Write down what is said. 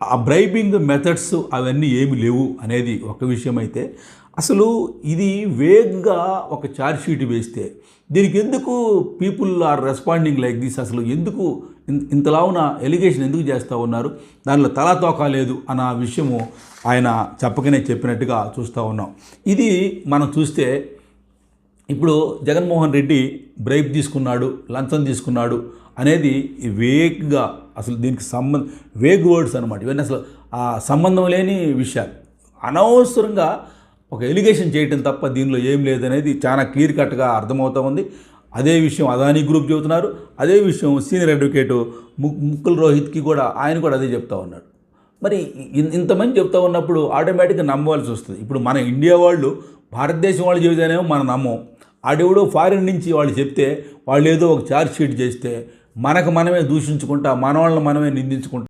ఆ bribing methods అవన్నీ ఏమి లేవు అనేది ఒక విషయం అయితే అసలు ఇది వేగ్గా ఒక ఛార్జ్ షీట్ వేస్తే దీనికి ఎందుకు people are responding like this అసలు ఎందుకు ఇంతలా ఉన్న ఎలిగేషన్ ఎందుకు చేస్తూ ఉన్నారు? దానిలో తలాతోకా లేదు అన్న విషయము ఆయన చెప్పకనే చెప్పినట్టుగా చూస్తూ ఉన్నాం. ఇది మనం చూస్తే ఇప్పుడు జగన్మోహన్ రెడ్డి బ్రైబ్ తీసుకున్నాడు లంచం తీసుకున్నాడు అనేది వేగ్గా అసలు దీనికి సంబంధం వేగ్ వర్డ్స్ అనమాట ఇవన్నీ అసలు ఆ సంబంధం లేని విషయాలు. అనవసరంగా ఒక ఎలిగేషన్ చేయటం తప్ప దీనిలో ఏం లేదనేది చాలా క్లియర్ కట్గా అర్థమవుతూ ఉంది. అదే విషయం అదానీ గ్రూప్ చెబుతున్నారు. అదే విషయం సీనియర్ అడ్వకేటు ము- ముక్కుల్ రోహిత్కి కూడా ఆయన కూడా అదే చెప్తా ఉన్నాడు మరి ఇంతమంది చెప్తా ఉన్నప్పుడు ఆటోమేటిక్గా నమ్మవలసి వస్తుంది. ఇప్పుడు మన ఇండియా వాళ్ళు భారతదేశం వాళ్ళు చెబితేనేమో మనం నమ్మం. ఆడెవడో ఫారిన్ నుంచి వాళ్ళు చెప్తే వాళ్ళు ఏదో ఒక ఛార్జ్ షీట్ చేస్తే మనకు మనమే దూషించుకుంటా మనవాళ్ళని మనమే నిందించుకుంటా.